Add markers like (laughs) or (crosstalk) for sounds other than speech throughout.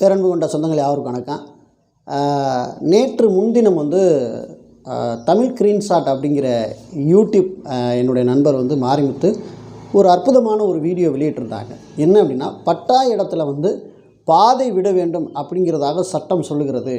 பேரன்பு கொண்ட சொந்தங்கள் யாருக்கும் வணக்கம் நேற்று முன்தினம் வந்து தமிழ் ஸ்க்ரீன்ஷாட் அப்படிங்கிற யூடியூப் என்னுடைய நண்பர் வந்து மாரிமுத்து ஒரு அற்புதமான ஒரு வீடியோ வெளியிட்டிருந்தாங்க. என்ன அப்படின்னா பட்டா இடத்துல வந்து பாதை விட வேண்டும் அப்படிங்கிறதாக சட்டம் சொல்லுகிறது.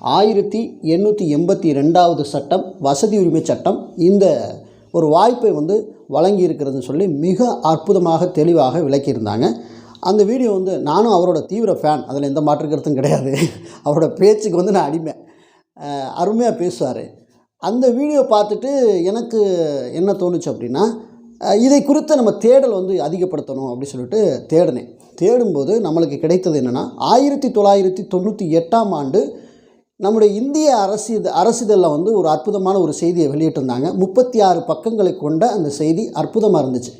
ஆயிரத்தி எண்ணூற்றி எண்பத்தி ரெண்டாவது சட்டம் வசதி உரிமை சட்டம் இந்த ஒரு வாய்ப்பை வந்து வழங்கி இருக்கிறதுன்னு சொல்லி மிக அற்புதமாக தெளிவாக விளக்கியிருந்தாங்க. அந்த வீடியோ வந்து நானும் அவரோட தீவிர ஃபேன் அதில் எந்த மாற்று கருத்தும் கிடையாது. (laughs) அவரோட பேச்சுக்கு வந்து நான் அடிமை. அருமையாக பேசுவார். அந்த வீடியோ பார்த்துட்டு எனக்கு என்ன தோணுச்சு அப்படின்னா இதை குறித்த நம்ம தேடல் வந்து அதிகப்படுத்தணும் அப்படின்னு சொல்லிட்டு தேடினேன். தேடும்போது நம்மளுக்கு கிடைத்தது என்னென்னா ஆயிரத்தி தொள்ளாயிரத்தி தொண்ணூற்றி எட்டாம் ஆண்டு நம்முடைய இந்திய அரசு அரசிதழில் வந்து ஒரு அற்புதமான ஒரு செய்தியை வெளியிட்டிருந்தாங்க. முப்பத்தி ஆறு பக்கங்களை கொண்ட அந்த செய்தி அற்புதமாக இருந்துச்சு.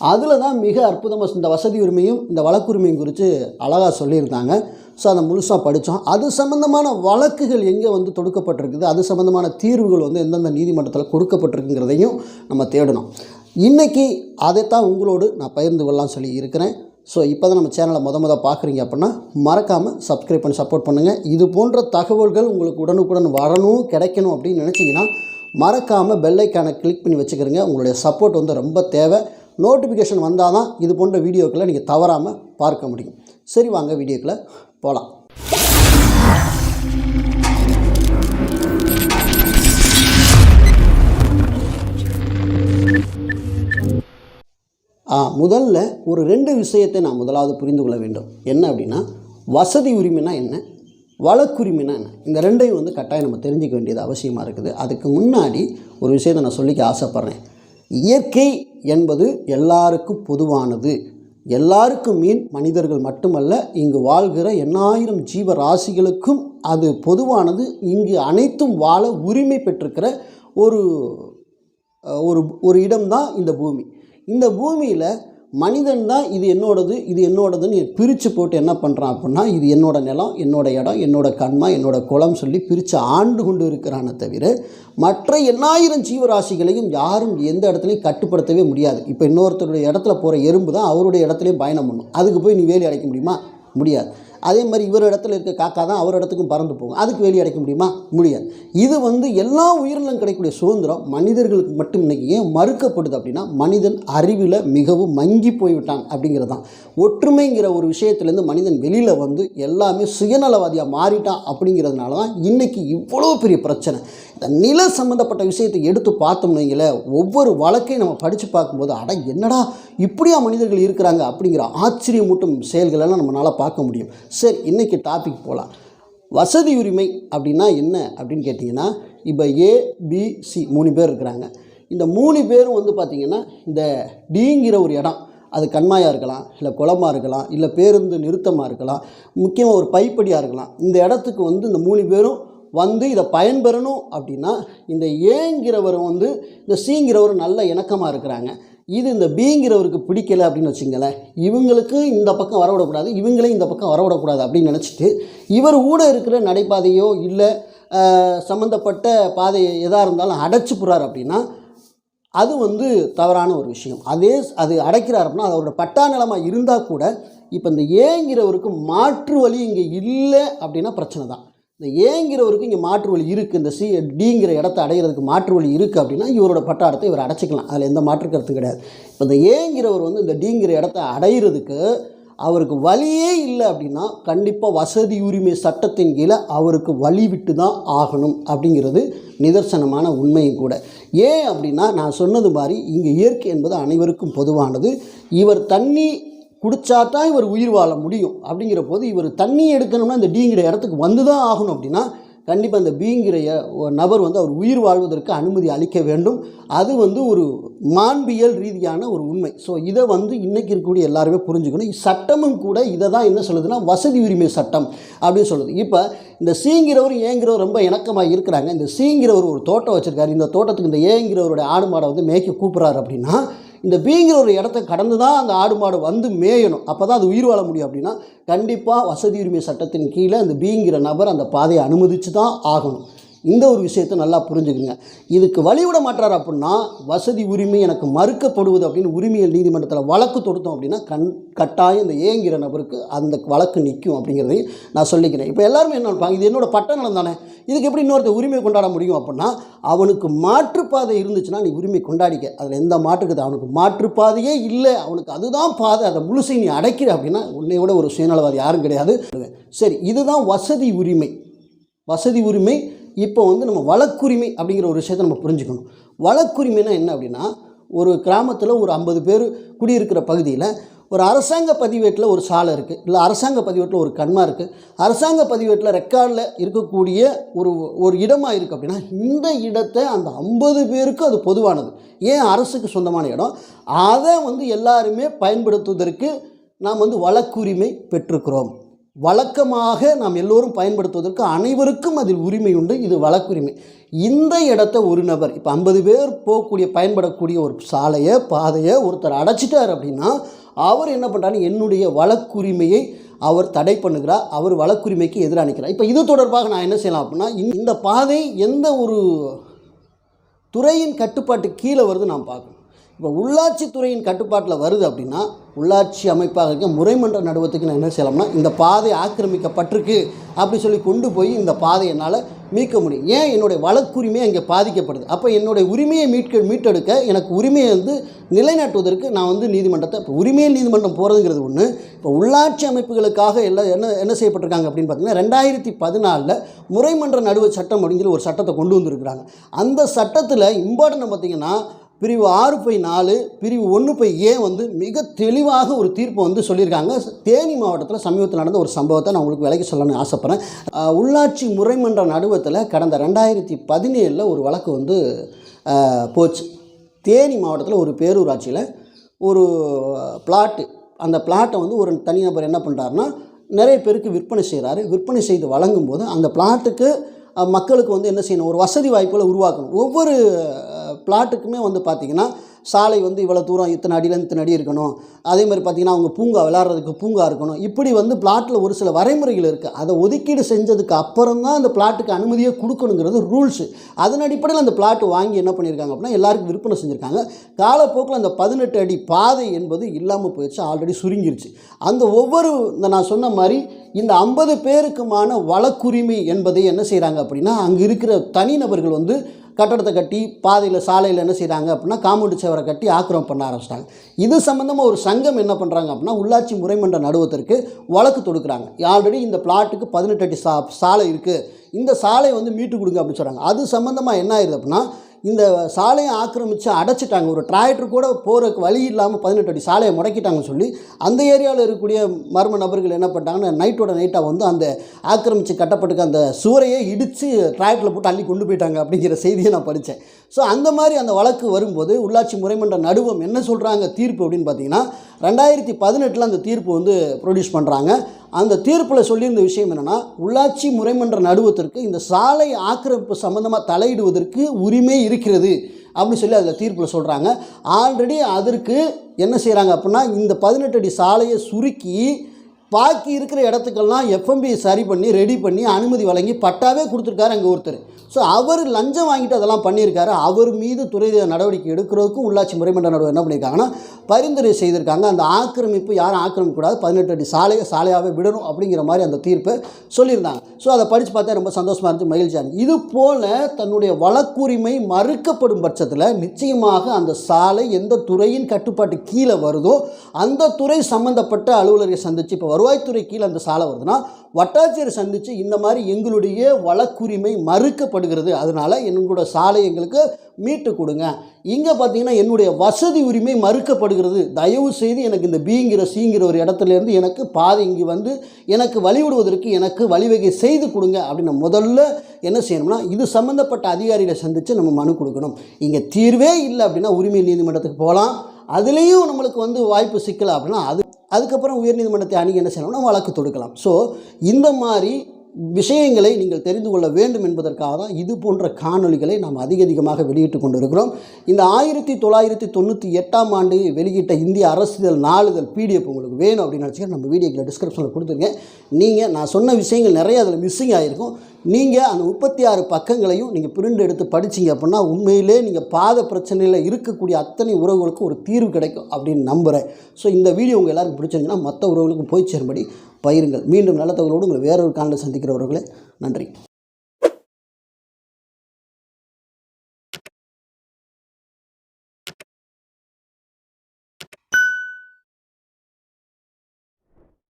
அதில் தான் மிக அற்புதமாக இந்த வசதி உரிமையும் இந்த வழக்குரிமையும் குறித்து அழகாக சொல்லியிருந்தாங்க. ஸோ அதை முழுசாக படித்தோம் அது சம்மந்தமான வழக்குகள் எங்கே வந்து தொடுக்கப்பட்டிருக்குது அது சம்மந்தமான தீர்வுகள் வந்து எந்தெந்த நீதிமன்றத்தில் கொடுக்கப்பட்டிருக்குங்கிறதையும் நம்ம தேடணும். இன்றைக்கி அதைத்தான் உங்களோடு நான் பகிர்ந்து கொள்ளலாம் சொல்லி இருக்கிறேன். ஸோ இப்போ தான் நம்ம சேனலை முத முத பார்க்குறீங்க அப்படின்னா மறக்காமல் சப்ஸ்கிரைப் பண்ணி சப்போர்ட் பண்ணுங்கள் இது போன்ற தகவல்கள் உங்களுக்கு உடனுக்குடன் வரணும் கிடைக்கணும் அப்படின்னு நினச்சிங்கன்னா மறக்காமல் பெல்லைக்கான கிளிக் பண்ணி வச்சுக்கிறங்க. உங்களுடைய சப்போர்ட் வந்து ரொம்ப தேவை. நோட்டிஃபிகேஷன் வந்தால் தான் இது போன்ற வீடியோக்களை நீங்கள் தவறாமல் பார்க்க முடியும். சரி வாங்க வீடியோக்களை போகலாம். ஆ, முதல்ல ஒரு ரெண்டு விஷயத்தை நான் முதலாவது புரிந்து கொள்ள வேண்டும். என்ன அப்படின்னா வசதி உரிமைனா என்ன? வழக்குரிமைனா என்ன? இந்த ரெண்டையும் வந்து கட்டாயம் நம்ம தெரிஞ்சிக்க வேண்டியது அவசியமாக இருக்குது. அதுக்கு முன்னாடி ஒரு விஷயத்தை நான் சொல்லிக்க ஆசைப்பட்றேன். இயற்கை என்பது எல்லாருக்கும் பொதுவானது. எல்லாருக்கும் மீன் மனிதர்கள் மட்டுமல்ல இங்கு வாழ்கிற எண்ணாயிரம் ஜீவ ராசிகளுக்கும் அது பொதுவானது. இங்கு அனைத்தும் வாழ உரிமை பெற்றிருக்கிற ஒரு ஒரு ஒரு இடம்தான் இந்த பூமி. இந்த பூமியில் மனிதன் தான் இது என்னோடது இது என்னோடதுன்னு பிரித்து போட்டு என்ன பண்ணுறான் அப்படின்னா இது என்னோட நிலம் என்னோட இடம் என்னோட கண்மா என்னோட குளம் சொல்லி பிரித்து ஆண்டு கொண்டு இருக்கிறானே தவிர மற்ற எண்ணாயிரம் ஜீவராசிகளையும் யாரும் எந்த இடத்துலையும் கட்டுப்படுத்தவே முடியாது. இப்போ இன்னொருத்தருடைய இடத்துல போகிற எறும்பு தான் அவருடைய இடத்துலையும் பயணம் பண்ணும். அதுக்கு போய் நீ வேலி அடைக்க முடியுமா? முடியாது. அதே மாதிரி இவர் இடத்துல இருக்க காக்கா தான் அவர் இடத்துக்கும் பறந்து போகும். அதுக்கு வேலி அடைக்க முடியுமா? முடியாது. இது வந்து எல்லா உயிரினம் கிடைக்கக்கூடிய சுதந்திரம் மனிதர்களுக்கு மட்டும் இன்றைக்கி ஏன் மறுக்கப்படுது அப்படின்னா மனிதன் அறிவில் மிகவும் மங்கி போய்விட்டான் அப்படிங்கிறது தான் ஒற்றுமைங்கிற ஒரு விஷயத்துலேருந்து மனிதன் வெளியில் வந்து எல்லாமே சுயநலவாதியாக மாறிட்டான் அப்படிங்கிறதுனால தான் இன்றைக்கி இவ்வளோ பெரிய பிரச்சனை. இந்த நில சம்மந்தப்பட்ட விஷயத்தை எடுத்து பார்த்தோம்னு வைங்களேன் ஒவ்வொரு வழக்கையும் நம்ம படித்து பார்க்கும்போது அட என்னடா இப்படியா மனிதர்கள் இருக்கிறாங்க அப்படிங்கிற ஆச்சரியமூட்டும் செயல்களெல்லாம் நம்மளால் பார்க்க முடியும். சரி இன்றைக்கி டாபிக் போகலாம் வசதி உரிமை அப்படின்னா என்ன அப்படின்னு கேட்டிங்கன்னா இப்போ ஏபிசி மூணு பேர் இருக்கிறாங்க. இந்த மூணு பேரும் வந்து பார்த்திங்கன்னா இந்த டிங்கிற ஒரு இடம் அது கண்மாயாக இருக்கலாம் இல்லை குளமாக இருக்கலாம் இல்லை பேருந்து நிறுத்தமாக இருக்கலாம் முக்கியமாக ஒரு பைப்படியாக இருக்கலாம். இந்த இடத்துக்கு வந்து இந்த மூணு பேரும் வந்து இதை பயன்பெறணும் அப்படின்னா இந்த ஏங்கிறவர் வந்து இந்த சீங்கிறவரும் நல்ல இணக்கமாக இருக்கிறாங்க. இது இந்த பிங்கிறவருக்கு பிடிக்கல அப்படின்னு வச்சுங்களேன் இவங்களுக்கு இந்த பக்கம் வரவிடக்கூடாது இவங்களையும் இந்த பக்கம் வரவிடக்கூடாது அப்படின்னு நினச்சிட்டு இவர் கூட இருக்கிற நடைபாதையோ இல்லை சம்மந்தப்பட்ட பாதை எதாக இருந்தாலும் அடைச்சி போகிறார் அப்படின்னா அது வந்து தவறான ஒரு விஷயம். அதே அது அடைக்கிறார் அப்படின்னா அது அவரோட பட்டா நிலமாக இருந்தால் கூட இப்போ இந்த ஏங்கிறவருக்கு மாற்று வழி இங்கே இல்லை அப்படின்னா பிரச்சனை தான். இந்த ஏங்கிறவருக்கு இங்கே மாற்று வழி இருக்குது இந்த சி டிங்கிற இடத்த அடைகிறதுக்கு மாற்று வழி இருக்குது அப்படின்னா இவரோட பட்டாடத்தை இவர் அடைச்சிக்கலாம். அதில் எந்த மாற்று கருத்தும் கிடையாது. இப்போ இந்த ஏங்கிறவர் வந்து இந்த டிங்கிற இடத்த அடையிறதுக்கு அவருக்கு வழியே இல்லை அப்படின்னா கண்டிப்பாக வசதி உரிமை சட்டத்தின் கீழே அவருக்கு வழி விட்டு தான் ஆகணும் அப்படிங்கிறது நிதர்சனமான உண்மையும் கூட. ஏன் அப்படின்னா நான் சொன்னது மாதிரி இங்கே இயற்கை என்பது அனைவருக்கும் பொதுவானது. இவர் தண்ணி குடித்தா தான் இவர் உயிர் வாழ முடியும் அப்படிங்கிற போது இவர் தண்ணி எடுக்கணும்னா இந்த டீங்கிற இடத்துக்கு வந்து தான் ஆகணும் அப்படின்னா கண்டிப்பாக அந்த பீங்கிற நபர் வந்து அவர் உயிர் வாழ்வதற்கு அனுமதி அளிக்க வேண்டும். அது வந்து ஒரு மாண்பியல் ரீதியான ஒரு உண்மை. ஸோ இதை வந்து இன்றைக்கி இருக்கக்கூடிய எல்லாருமே புரிஞ்சுக்கணும். சட்டமும் கூட இதை தான் என்ன சொல்லுதுன்னா வசதி உரிமை சட்டம் அப்படின்னு சொல்லுது. இப்போ இந்த சீங்கிறவர் ஏங்கிறவர் ரொம்ப இணக்கமாக இருக்கிறாங்க. இந்த சீங்கிறவர் ஒரு தோட்டம் வச்சுருக்காரு. இந்த தோட்டத்துக்கு இந்த ஏங்கிறவருடைய ஆடு மாடை வந்து மேய்க்க கூப்பிட்றாரு அப்படின்னா இந்த பீங்கிற ஒரு இடத்த கடந்து தான் அந்த ஆடு மாடு வந்து மேயணும். அப்போ தான் அது உயிர் வாழ முடியும் அப்படின்னா கண்டிப்பாக வசதி உரிமை சட்டத்தின் கீழே அந்த பீங்கிற நபர் அந்த பாதையை அனுமதித்து தான் ஆகணும். இந்த ஒரு விஷயத்தை நல்லா புரிஞ்சுக்குங்க. இதுக்கு வழிவிட மாட்டார் அப்படின்னா வசதி உரிமை எனக்கு மறுக்கப்படுவது அப்படின்னு உரிமையல் நீதிமன்றத்தில் வழக்கு தொடுத்தோம் அப்படின்னா கண் கட்டாயம் இந்த ஏங்கிற நபருக்கு அந்த வழக்கு நிற்கும் அப்படிங்கிறதையும் நான் சொல்லிக்கிறேன். இப்போ எல்லாருமே என்ன நினைப்பாங்க? இது என்னோடய பட்ட தானே. இதுக்கு எப்படி இன்னொருத்த உரிமை கொண்டாட முடியும் அப்படின்னா அவனுக்கு மாற்றுப்பாதை இருந்துச்சுன்னா நீ உரிமை கொண்டாடிக்க. அதில் எந்த மாற்றுக்குது அவனுக்கு மாற்றுப்பாதையே இல்லை. அவனுக்கு அதுதான் பாதை. அதை முழுசை நீ அடைக்கிற அப்படின்னா உன்னை விட ஒரு சுயநலவாதி யாரும் கிடையாது. சரி இதுதான் வசதி உரிமை. வசதி உரிமை இப்போ வந்து நம்ம வழக்குரிமை அப்படிங்கிற ஒரு விஷயத்தை நம்ம புரிஞ்சுக்கணும். வழக்குரிமைனா என்ன அப்படின்னா ஒரு கிராமத்தில் ஒரு ஐம்பது பேர் குடியிருக்கிற பகுதியில் ஒரு அரசாங்க பதிவேட்டில் ஒரு சாலை இருக்குது இல்லை அரசாங்க பதிவேட்டில் ஒரு கண்மா இருக்குது அரசாங்க பதிவேட்டில் ரெக்கார்டில் இருக்கக்கூடிய ஒரு ஒரு இடமாக இருக்குது அப்படின்னா இந்த இடத்தை அந்த ஐம்பது பேருக்கு அது பொதுவானது. ஏன் அரசுக்கு சொந்தமான இடம்? அதை வந்து எல்லாருமே பயன்படுத்துவதற்கு நாம் வந்து வழக்குரிமை பெற்றுக்கிறோம் வழக்கமாக நாம் எல்லோரும் பயன்படுத்துவதற்கு அனைவருக்கும் அதில் உரிமை உண்டு. இது வழக்குரிமை. இந்த இடத்த ஒரு நபர் இப்போ ஐம்பது பேர் போகக்கூடிய பயன்படக்கூடிய ஒரு சாலையை பாதையை ஒருத்தர் அடைச்சிட்டார் அப்படின்னா அவர் என்ன பண்ணுறாரு என்னுடைய வழக்குரிமையை அவர் தடை பண்ணுகிறார். அவர் வழக்குரிமைக்கு எதிராக நிற்கிறார் இப்போ இது தொடர்பாக நான் என்ன செய்யலாம் அப்படின்னா இந்த- இந்த பாதை எந்த ஒரு துறையின் கட்டுப்பாட்டு கீழே வருது நாம் பார்க்கணும். இப்போ உள்ளாட்சி துறையின் கட்டுப்பாட்டில் வருது அப்படின்னா உள்ளாட்சி அமைப்பாக இருக்க முறைமன்ற நடுவத்துக்கு நான் என்ன செய்யலாம்னா இந்த பாதை ஆக்கிரமிக்கப்பட்டிருக்கு அப்படி சொல்லி கொண்டு போய் இந்த பாதை என்னால் மீட்க முடியும். ஏன் என்னுடைய வழக்குரிமை அங்கே பாதிக்கப்படுது? அப்போ என்னுடைய உரிமையை மீட்க மீட்டெடுக்க எனக்கு உரிமையை வந்து நிலைநாட்டுவதற்கு நான் வந்து நீதிமன்றத்தை இப்போ உரிமையை நீதிமன்றம் போகிறதுங்கிறது ஒன்று இப்போ உள்ளாட்சி அமைப்புகளுக்காக எல்லாம் என்ன என்ன செய்யப்பட்டிருக்காங்க அப்படின்னு பார்த்தீங்கன்னா ரெண்டாயிரத்தி பதினாலில் முறைமன்ற நடுவு சட்டம் அப்படிங்கிற ஒரு சட்டத்தை கொண்டு வந்திருக்கிறாங்க. அந்த சட்டத்தில் இம்பார்ட்டன்ட் பார்த்தீங்கன்னா பிரிவு ஆறு பை நாலு பிரிவு ஒன்று பை ஏ வந்து மிக தெளிவாக ஒரு தீர்ப்பு வந்து சொல்லியிருக்காங்க. தேனி மாவட்டத்தில் சமீபத்தில் நடந்த ஒரு சம்பவத்தை நான் உங்களுக்கு விலைக்கு சொல்லணும்னு ஆசைப்பட்றேன். உள்ளாட்சி முறைமன்ற நடுவத்தில் கடந்த ரெண்டாயிரத்தி பதினேழில் ஒரு வழக்கு வந்து போச்சு. தேனி மாவட்டத்தில் ஒரு பேரூராட்சியில் ஒரு பிளாட்டு அந்த பிளாட்டை வந்து ஒரு தனிநபர் என்ன பண்ணுறாருன்னா நிறைய பேருக்கு விற்பனை செய்கிறாரு விற்பனை செய்து வழங்கும்போது அந்த பிளாட்டுக்கு மக்களுக்கு வந்து என்ன செய்யணும்? ஒரு வசதி வாய்ப்புகளை உருவாக்கணும். ஒவ்வொரு பிளாட்டுக்குமே வந்து பார்த்திங்கன்னா சாலை வந்து இவ்வளோ தூரம் இத்தனை அடியில் இத்தனை அடி இருக்கணும். அதே மாதிரி பார்த்திங்கன்னா அவங்க பூங்கா விளாட்றதுக்கு பூங்கா இருக்கணும். இப்படி வந்து பிளாட்டில் ஒரு சில வரைமுறைகள் இருக்குது அதை ஒதுக்கீடு செஞ்சதுக்கு அப்புறம் தான் அந்த பிளாட்டுக்கு அனுமதியை கொடுக்கணுங்கிறது ரூல்ஸு. அதன் அடிப்படையில் அந்த பிளாட் வாங்கி என்ன பண்ணியிருக்காங்க அப்படின்னா எல்லாருக்கும் விற்பனை செஞ்சுருக்காங்க. காலப்போக்கில் அந்த பதினெட்டு அடி பாதை என்பது இல்லாமல் போயிடுச்சு. ஆல்ரெடி சுருங்கிருச்சு. அந்த ஒவ்வொரு இந்த நான் சொன்ன மாதிரி இந்த ஐம்பது பேருக்குமான வழக்குரிமை என்பதை என்ன செய்கிறாங்க அப்படின்னா அங்கே இருக்கிற தனிநபர்கள் வந்து கட்டடத்தை கட்டி பாதையில் சாலையில் என்ன செய்கிறாங்க அப்படின்னா காம்பவுண்டு சேவரை கட்டி ஆக்கிரமம் பண்ண ஆரம்பிச்சிட்டாங்க. இது சம்மந்தமாக ஒரு சங்கம் என்ன பண்ணுறாங்க அப்படின்னா உள்ளாட்சி முறைமன்ற நடுவத்திற்கு வழக்கு தொடுக்குறாங்க. ஆல்ரெடி இந்த பிளாட்டுக்கு பதினெட்டு அடி சா சாலை இருக்குது இந்த சாலை வந்து மீட்டு கொடுங்க அப்படின்னு சொல்கிறாங்க அது சம்மந்தமாக என்ன ஆயிடுது அப்படின்னா இந்த சாலையை ஆக்கிரமித்து அடைச்சிட்டாங்க. ஒரு டிராக்டர் கூட போகிறக்கு வழி இல்லாமல் பதினெட்டு அடி சாலையை முடக்கிட்டாங்கன்னு சொல்லி அந்த ஏரியாவில் இருக்கக்கூடிய மர்ம நபர்கள் என்ன பண்ணிட்டாங்கன்னா நைட்டோட நைட்டாக வந்து அந்த ஆக்கிரமித்து கட்டப்பட்டுக்க அந்த சுவரையே இடித்து டிராக்டரில் போட்டு அள்ளி கொண்டு போயிட்டாங்க அப்படிங்கிற செய்தியை நான் படித்தேன் ஸோ அந்த மாதிரி அந்த வழக்கு வரும்போது உள்ளாட்சி முறைமன்ற நடுவம் என்ன சொல்கிறாங்க தீர்ப்பு அப்படின்னு பார்த்தீங்கன்னா ரெண்டாயிரத்தி பதினெட்டில் அந்த தீர்ப்பு வந்து ப்ரொடியூஸ் பண்ணுறாங்க அந்த தீர்ப்பில் சொல்லியிருந்த விஷயம் என்னென்னா உள்ளாட்சி முறைமன்ற நடுவத்திற்கு இந்த சாலை ஆக்கிரமிப்பு சம்மந்தமாக தலையிடுவதற்கு உரிமை இருக்கிறது அப்படின்னு சொல்லி அதில் தீர்ப்பில் சொல்கிறாங்க ஆல்ரெடி அதற்கு என்ன செய்கிறாங்க அப்படின்னா இந்த பதினெட்டு அடி சாலையை சுருக்கி பாக்கி இருக்கிற இடத்துக்கெல்லாம் எஃப்எம்பி சரி பண்ணி ரெடி பண்ணி அனுமதி வழங்கி பட்டாவே கொடுத்துருக்காரு அங்கே ஒருத்தர். ஸோ அவர் லஞ்சம் வாங்கிட்டு அதெல்லாம் பண்ணியிருக்காரு. அவர் மீது துறை நடவடிக்கை எடுக்கிறதுக்கும் உள்ளாட்சி முறைமன்ற நடுவர் என்ன பண்ணியிருக்காங்கன்னா பரிந்துரை செய்திருக்காங்க. அந்த ஆக்கிரமிப்பு யாரும் ஆக்கிரமிக்கக்கூடாது? பதினெட்டு அடி சாலையை சாலையாகவே விடணும் அப்படிங்கிற மாதிரி அந்த தீர்ப்பை சொல்லியிருந்தாங்க. ஸோ அதை படித்து பார்த்தா ரொம்ப சந்தோஷமாக இருந்துச்சு மகிழ்ச்சியாக இது போல் தன்னுடைய வழக்குரிமை மறுக்கப்படும் பட்சத்தில் நிச்சயமாக அந்த சாலை எந்த துறையின் கட்டுப்பாட்டு கீழே வருதோ அந்த துறை சம்மந்தப்பட்ட அலுவலரை சந்தித்து இப்போ வருவாய்த்துறை கீழே அந்த சாலை வருதுன்னா வட்டாட்சியரை சந்தித்து இந்த மாதிரி எங்களுடைய வழக்குரிமை மறுக்கப்படுகிறது. அதனால் எங்களோட சாலை எங்களுக்கு மீட்டு கொடுங்க. இங்கே பார்த்தீங்கன்னா என்னுடைய வசதி உரிமை மறுக்கப்படுகிறது. தயவு செய்து எனக்கு இந்த பிங்கிற சிங்கிற ஒரு இடத்துலேருந்து எனக்கு பாதை இங்கே வந்து எனக்கு வழிவிடுவதற்கு எனக்கு வழிவகை செய்து கொடுங்க அப்படின்னு முதல்ல என்ன செய்யணும்னா இது சம்மந்தப்பட்ட அதிகாரிகளை சந்தித்து நம்ம மனு கொடுக்கணும். இங்கே தீர்வே இல்லை அப்படின்னா உரிமை நீதிமன்றத்துக்கு போகலாம். அதுலேயும் நம்மளுக்கு வந்து வாய்ப்பு சிக்கல அப்படின்னா அது அதுக்கப்புறம் உயர்நீதிமன்றத்தை அணுகி என்ன செய்யணும்னா வழக்கு தொடுக்கலாம். ஸோ இந்த மாதிரி விஷயங்களை நீங்கள் தெரிந்து கொள்ள வேண்டும் என்பதற்காக தான் இது போன்ற காணொளிகளை நாம் அதிக அதிகமாக வெளியிட்டு கொண்டிருக்கிறோம். இந்த ஆயிரத்தி தொள்ளாயிரத்தி தொண்ணூற்றி எட்டாம் ஆண்டு வெளியிட்ட இந்திய அரசியல் நாளிதழ் பிடிஎஃப் உங்களுக்கு வேணும் அப்படின்னு நினச்சிக்க நம்ம வீடியோக்கில் டிஸ்கிரிப்ஷனில் கொடுத்துருங்க. நீங்கள் நான் சொன்ன விஷயங்கள் நிறைய அதில் மிஸ்ஸிங் ஆகிருக்கும் நீங்கள் அந்த முப்பத்தி ஆறு பக்கங்களையும் நீங்கள் பிரிண்ட் எடுத்து படிச்சீங்க அப்படின்னா உண்மையிலே நீங்கள் பாத பிரச்சனையில் இருக்கக்கூடிய அத்தனை உறவுகளுக்கும் ஒரு தீர்வு கிடைக்கும் அப்படின்னு நம்புகிறேன் ஸோ இந்த வீடியோ உங்கள் எல்லாருக்கும் பிடிச்சிருந்துச்சுன்னா மற்ற உறவுகளுக்கும் போய் சேரும்படி பயிருங்கள் மீண்டும் நல்ல தகவலோடு உங்களை வேறொரு காலில் சந்திக்கிறவர்களே நன்றி.